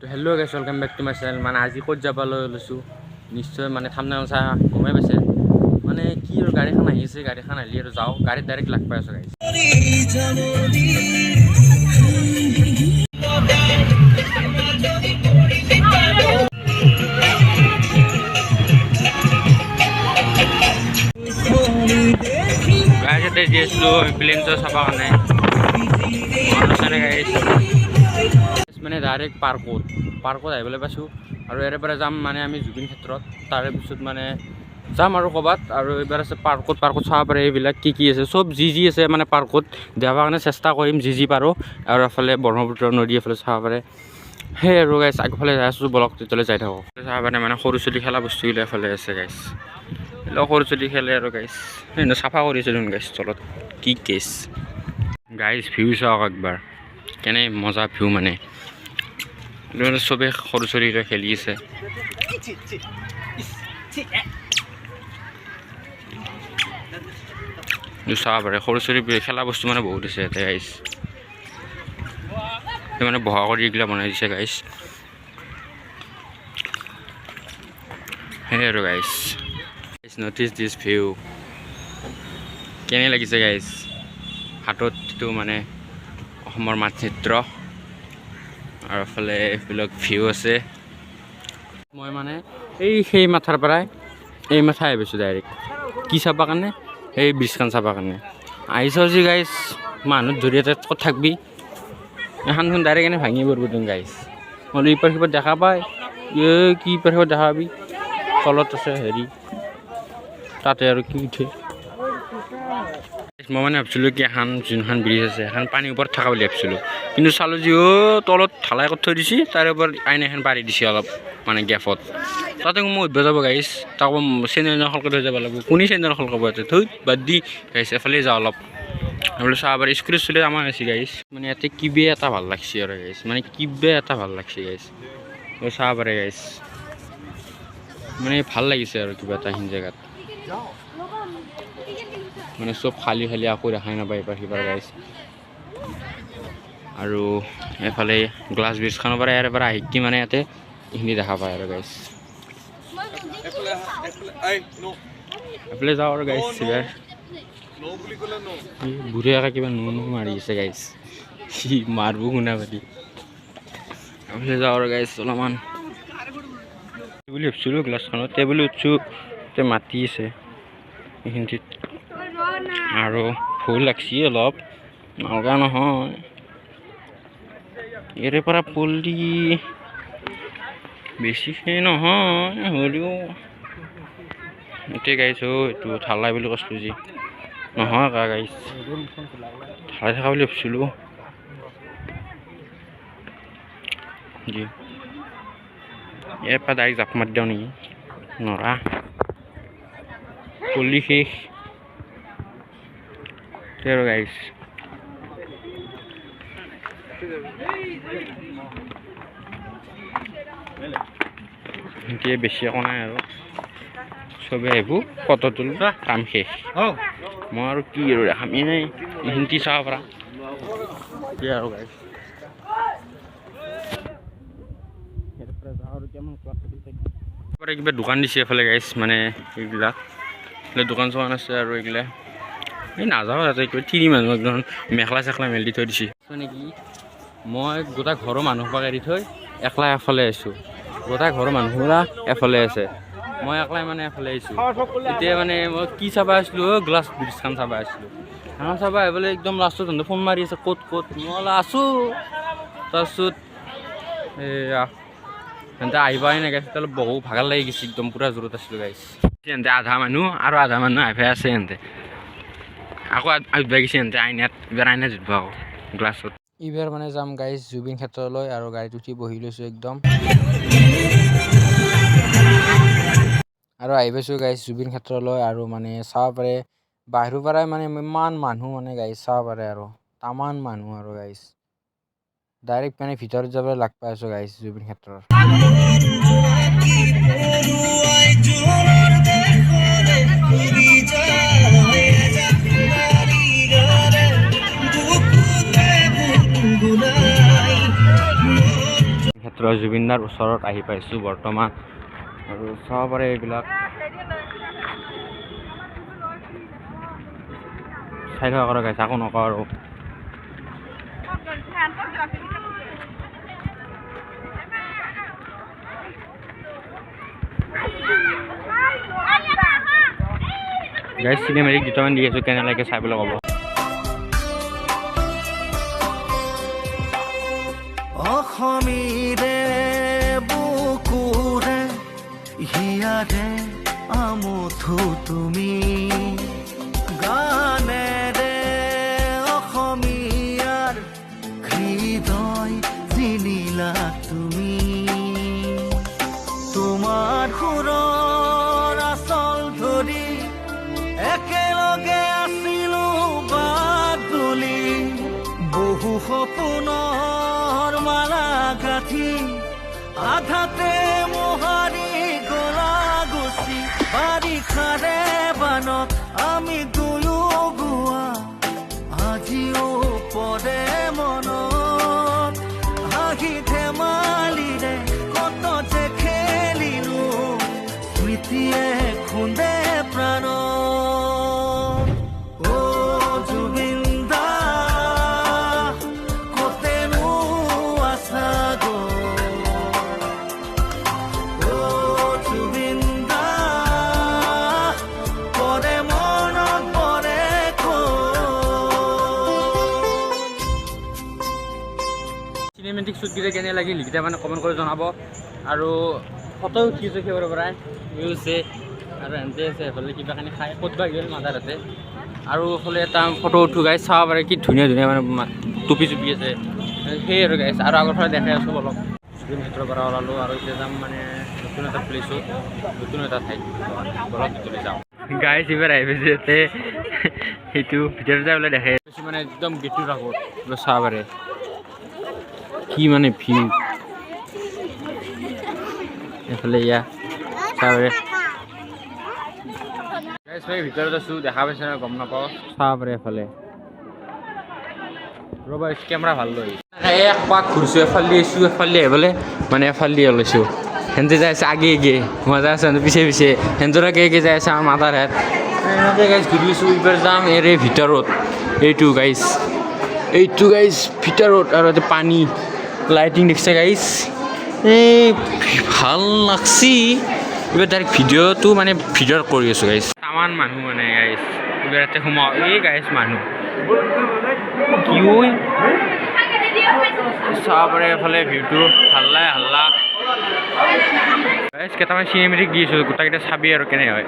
তো hello' guys welcome back to my channel মানে আজি ক'ত যাবলৈ লৈছোঁ? নিশ্চয় মানে ঠাণ্ডা চাই গমেই পাইছে। মানে কি আৰু গাড়ীখন আহি আছে গাড়ীখন আহিলে আৰু যাওঁ। গাড়ীত ডাইৰেক্ট লাগ পাই আছোঁ গাড়ী গাড়ী এতে দি আছিলোঁ প্লেনটো চাবৰ কাৰণে। গাড়ী মানে ডাইৰেক্ট পাৰ্কত পাৰ্কত আহিবলৈ পাইছোঁ। আৰু ইয়াৰে যাম মানে আমি জুবিন ক্ষেত্ৰত। তাৰে পিছত মানে যাম আৰু ক'ৰবাত। আৰু এইবাৰ আছে পাৰ্কত পাৰ্কত চাব পাৰে, এইবিলাক কি কি আছে। চব যি যি আছে মানে পাৰ্কত দেখাবৰ কাৰণে চেষ্টা কৰিম, যি যি পাৰোঁ। আৰু এফালে ব্ৰহ্মপুত্ৰ নদী এফালে চাব পাৰে। সেই আৰু গাইছ আগফালে যাই আছোঁ বলক তেতিয়ালৈ যাই থাকোঁ চাব পাৰে মানে সৰু চলি খেলা বস্তুবিলাক এফালে আছে গাইছ সৰু চলি খেলে আৰু গাইছ সেই চাফা কৰিছে দেখোন গাইছ তলত। কি কেছ গাইছ ভিউ চাওক একবাৰ। কেনে মজা ভিউ মানে। মানে চবেই সৰু ছোৱালীৰে খেলি আছে। চাব পাৰে, সৰু ছোৱালী খেলা বস্তু মানে বহুত আছে ইয়াতে গাইছ মানে বহা কৰি এইগিলা বনাই দিছে গাইছ সেই আৰু গাইছ নটিচ দিছ ভিউ কেনে লাগিছে গাইছ হাতত মানে অসমৰ মানচিত্ৰ আৰু এফালে এইবিলাক ভিউ আছে। মই মানে এই সেই মাথাৰ পৰাই এই মাথা আহি পাইছোঁ ডাইৰেক্ট কি চাবৰ কাৰণে? সেই ব্ৰিজখন চাবৰ কাৰণে। আহিছ যি গাইছ মানুহ জৰিয়তে ক'ত থাকবি? এখানখন ডাইৰেক্ট এনে ভাঙি পৰিব তুমি গাইছ নহ'লে ইপাৰ সিপাৰ দেখা এ, কি ইপাৰ সিপাৰ দেখা পাবি? তলত আছে হেৰি। তাতে আৰু কি উঠে? মই মানে ভাবিছিলোঁ কি এখন যোনখন ব্ৰিজ আছে, এখন পানীৰ ওপৰত থকা বুলি ভাবিছিলোঁ। কিন্তু চালোঁ যি, অ' তলত ঢালাই কৰি থৈ দিছে, তাৰে ওপৰত আইন এখন পাৰি দিছে অলপ মানে গেপত তাতে মই উঠব যাব গাইছ তাকো চেনেল সলকে থৈ যাব লাগিব। কোনে চেনেল সলকাব ইয়াতে? থৈ বাদ দি গাইছ এফালে যাওঁ অলপ। বোলে চাব পাৰি স্কুটি চুলি আমাৰ আছে গাইছ মানে ইয়াতে কিবে এটা ভালো লাগছে আৰু গাইছ মানে কিবে এটা ভালো লাগছে বোলে চাব পাৰে গাইছ মানে ভালো লাগিছে আৰু কিবা এটা সেইখিনি জেগাত। মানে চব খালী খালী আকৌ দেখাই নাপায় এইবাৰ সিবাৰ গাইছ আৰু এফালে গ্লাছ ব্ৰিজখনৰ পৰা ইয়াৰ পৰা আহি মানে ইয়াতে এইখিনি দেখা পায় আৰু গাইছ এফালে যাওঁ আৰু গাইছ চিগাৰ বুঢ়ী একা কিবা নো নো মাৰি আছে গাইছ সি মাৰব শুনা পাতি। এফালে যাওঁ আৰু গাইছ অলপমান। বুলি ভাবিছিলোঁ গ্লাছখনত টেবুল উঠছোঁ মাতি আছে। এইখিনিত। আৰু ভুল লাগছি অলপ নলগা নহয়। ইয়াৰে পৰা পল্লি বেছিখিনি নহয় হ'লেও। এতিয়া গাইছ এইটো ঢালাই বুলি কৈছিলোঁ যি। নহয় কা গাইছ। ঢালাই থকা বুলি ভাবিছিলোঁ। জি ইয়াৰ পৰা ডাইৰেক্ট জাপ মাৰি দিওঁ নেকি? নৰা। পল্লি শেষ। Pero guys. এতিয়া বেছি একো নাই আৰু। চবে আহিব ফটো তুলিব কাম শেষ। মই আৰু কি আৰু দেখাম এনেই হিন্দি চাব পৰা। এতিয়া আৰু গাইছ কিবা দোকান দিছে এফালে গাইছ মানে এইবিলাক। দোকান চোকান আছে আৰু এইগিলা। এই নাযাওঁ তাতে কিবা তিনি মানুহ একদম মেখেলা চেখেলা মেলি থৈ দিছে। নেকি? মই গোটেই ঘৰৰ মানুহসোপাক এৰি থৈ একলা এফালে আছোঁ। গোটেই ঘৰৰ মানুহবিলাক এফালে আছে। মই একলাই মানে এফালে আহিছোঁ এতিয়া মানে মই কি চাব আছিলোঁ গ্লাছ ব্ৰিজখন চাব আছিলোঁ। সেইখন চাব আহি পেলাই একদম লাষ্টত সিহঁতে ফোন মাৰি আছে ক'ত ক'ত? মই বোলো আছোঁ। তাৰপিছত এয়া সিহঁতে আহিবাই নাই গাইছে অলপ বহু ভাগৰ লাগি গৈছে একদম পূৰা জোৰত আছিলোঁ গাইছে সিহঁতে আধা মানুহ আৰু আধা মানুহ আহি আছে সিহঁতে। আকৌ উঠবা গৈছে আইনাত এইবাৰ আইনাত আকৌ, গ্লাছত। এইবাৰ মানে যাম গাইজ জুবিন ক্ষেত্ৰলৈ আৰু গাড়ীত উঠি বহি লৈছোঁ একদম। আৰু আহি পাইছোঁ গাইজ জুবিন ক্ষেত্ৰলৈ আৰু মানে চাব পাৰে, বাহিৰৰ পৰাই মানে ইমান মানুহ মানে গাইজ চাব পাৰে আৰু, তামান মানুহ আৰু গাইজ ডাইৰেক্ট মানে ভিতৰত যাবলৈ লাগ পাই আছোঁ গাইজ জুবিন ক্ষেত্ৰৰ। কলাক্ষেত্ৰ জুবিনদাৰ ওচৰত আহি পাইছোঁ এইবিলাক চাই থকা কৰা গাইছে একো নকওঁ আৰু। গাইজ চিনেমেটিক দুটামান দি আছোঁ কেনে লাগে পেলাই ক'ব। অসমীৰে বুকুৰে হিয়াৰে আমঠু তুমি। গানেৰে অসমীয়াৰ হৃদয় জিনিলা আধাতে মোহারি গলা গুচি বাৰিষাৰে বানত আমি দুয়ো গোৱা আজিও পৰে মনত, হাঁহি ধেমালিৰে কত যে খেলিলো, স্মৃতিয়ে খুন্দে চিনেমেটিক শ্বুটকেইটা কেনে লাগিল সেইকেইটা মানে কমেণ্ট কৰি জনাব। আৰু ফটো উঠিছোঁ সেইবোৰৰ পৰাই। ভিউছে আৰু এনতে আছে, এইফালে কিবা কানি খাই, ক'ত বা গ'ল মাদাৰ হাতে আৰু এইফালে এটা ফটো উঠো গাইছ চাব পাৰে কি ধুনীয়া ধুনীয়া মানে টুপি চুপি আছে। সেই আৰু গাইছ আৰু আগৰ ফালে দেখাই আছোঁ অলপ। জুবিন ক্ষেত্ৰৰ পৰা ওলালোঁ, আৰু এতিয়া যাম মানে নতুন এটা প্লেচত নতুন এটা ঠাইত। গলত তুলি যাওঁ। গাইছ এইবাৰ আহি পাইছে ইয়াতে সেইটো ভিতৰত পেলাই দেখাই মানে একদম গেটটোৰ আগত চাব পাৰে। কি মানে ভিউ এইফালে ইয়া চাব পাৰে Guys, মই ভিতৰত আছোঁ দেখা পাইছে নাই গম নাপাওঁ। চাব পাৰে এফালে। ৰ'বা কেমেৰা ভালো লৈ এক পাক ঘূৰিছোঁ এফালে আহিছোঁ এফালে আহিবলৈ। মানে এফালে ওলাইছোঁ। সেনেতে যাই আছে আগে আগে। যাই আছোঁ পিছে পিছে। সেনেদৰে আগে আগে যাই আছে আমাৰ মাতাৰ হেত। এনেকৈ গাইজ ঘূৰিছোঁ এইবাৰ যাম এৰে ভিতৰত। এইটো গাইজ এইটো গাইজ ভিতৰত আৰু ইয়াতে পানী। লাইটিং দেখিছে গাইজ এই ভালো লাগছি। এইবাৰ ডাইৰেক্ট ভিডিঅ'টো মানে ভিডিঅ'ত কৰি আছোঁ গাইজ তামান মানুহ মানে গাইজ এইবাৰ ইয়াতে সোমাওঁ। এই গাইজ মানুহ। কি চাব পাৰে এফালে ভিউটো হাল্লাই হাল্লা। গাইজ কেইটামান চিনেমেটিক দি আছোঁ? গোটেইকেইটা চাবি আৰু কেনে হয়?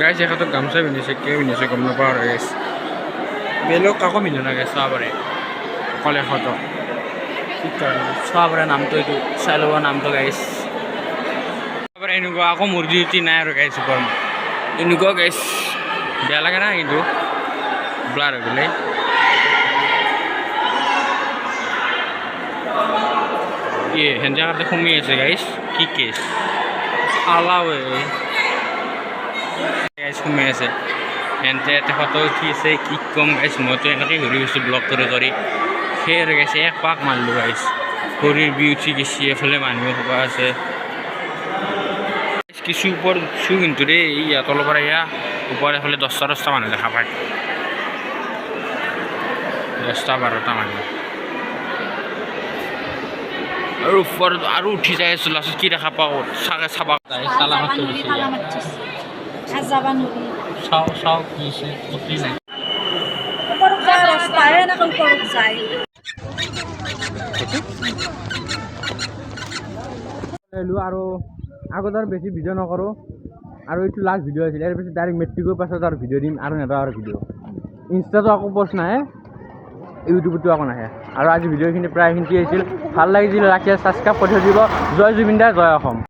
গাইছ এখেতক গামোচা পিন্ধিছে কিয় পিন্ধিছে, গম নাপাওঁ আৰু গাইছ বেলেগ কাকো পিন্ধা নাই গাইছ চাব পাৰে অকল এখেতক কি কাৰণে চাব পাৰে নামটো এইটো চাই ল'ব নামটো গাইছ চাব পাৰে এনেকুৱা আকৌ মূৰ্তি উঠি নাই আৰু গাইছ ওপৰত। এনেকুৱা গাইছ বেয়া লাগে না কিন্তু। ব্লাৰ হৈ গ'লে। সেনেকৈ কাতে সোমাই আছে গাইছ কি কেছ আলাৱে গাইজ সোমাই আছে। এনতে ফটো উঠি আছে, কি ক'ম গাইছ মইতো এনেকৈ ঘূৰি গৈছোঁ ব্লগ কৰি কৰি সেই আৰু গাইছে এক পাক মাৰিলোঁ গাইছ ভৰিৰ বি উঠি গৈছে, এফালে মানুহ সোপা আছে। কিছু ওপৰত উঠছোঁ কিন্তু দেই ইয়াত তলৰ পৰা এয়া, ওপৰত এফালে দহটা দহটা মানুহ দেখা পায়। দহটা বাৰটা মানুহ। আৰু ওপৰত আৰু উঠি যাই আছোঁ, লাষ্টত কি দেখা পাওঁ? চাগে চাব চালা মাছ আৰু আগত আৰু বেছি ভিডিঅ' নকৰোঁ। আৰু এইটো লাষ্ট ভিডিঅ' আছিলে ইয়াৰ পিছত ডাইৰেক্ট মেট্ৰিকৰ পাছত আৰু ভিডিঅ' দিম আৰু নেদা আৰু ভিডিঅ' ইনষ্টাটো আকৌ পষ্ট নাহে ইউটিউবতো আকৌ নাহে। আৰু আজি ভিডিঅ'খিনি প্ৰায় এইখিনি আহিছিল ভালো লাগিছিল ৰাখি ছাবস্ক্ৰাইব কৰি থৈ দিব। জয় জুবিন দা জয় অসম।